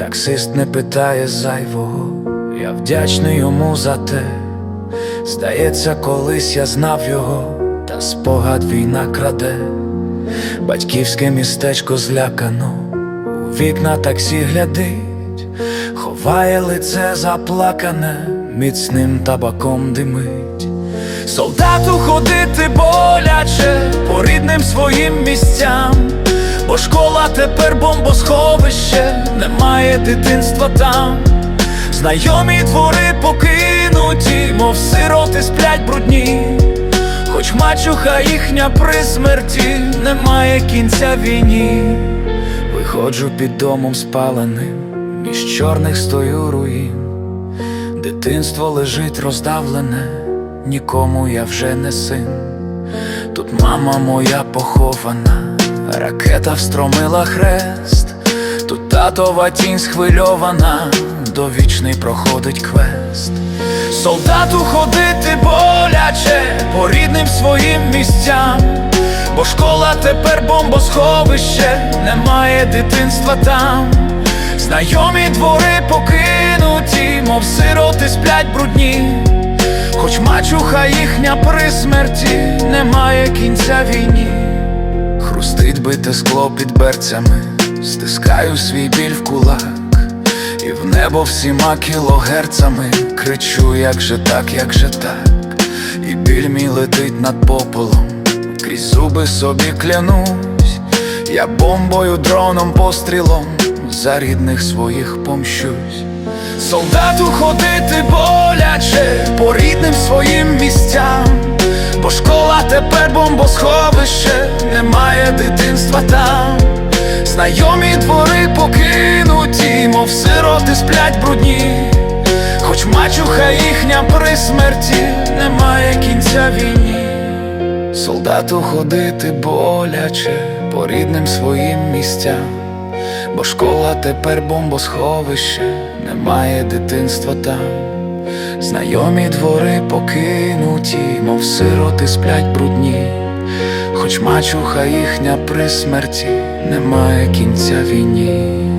таксист не питає зайвого, я вдячний йому за те. Здається, колись я знав його, та спогад війна краде. Батьківське містечко злякано, у вікна таксі глядить, ховає лице заплакане, міцним табаком димить. Солдату ходити боляче. По рідним своїм місцям, бо школа тепер бомбосховище, немає дитинства там. Знайомі двори покинуті, мов сироти сплять брудні, хоч мачуха їхня при смерті, немає кінця війні. Виходжу під домом спаленим, між чорних стою руїн. Дитинство лежить роздавлене, нікому я вже не син. Тут мама моя похована, ракета встромила хрест, тут татова тінь схвильована, довічний проходить квест. Солдату ходити боляче по рідним своїм місцям, бо школа тепер бомбосховище, немає дитинства там. Знайомі двори покинуті, мов сироти сплять брудні, хоч мачуха їхня при смерті, немає кінця війні. Хрустить бите скло під берцями, стискаю свій біль в кулак, і в небо всіма кілогерцами кричу, як же так, як же так, і біль мій летить над пополом, крізь зуби собі клянусь, я бомбою, дроном, пострілом за рідних своїх помщусь. Солдату ходити боляче по рідним своїм місцям, бо школа тепер бомбосховище, немає дитинства там. Знайомі двори покинуті, мов сироти сплять брудні, хоч мачуха їхня при смерті, немає кінця війні. Солдату ходити боляче по рідним своїм місцям, бо школа тепер бомбосховище, немає дитинства там. Знайомі двори покинуті, мов сироти сплять брудні, хоч мачуха їхня при смерті, немає кінця війні.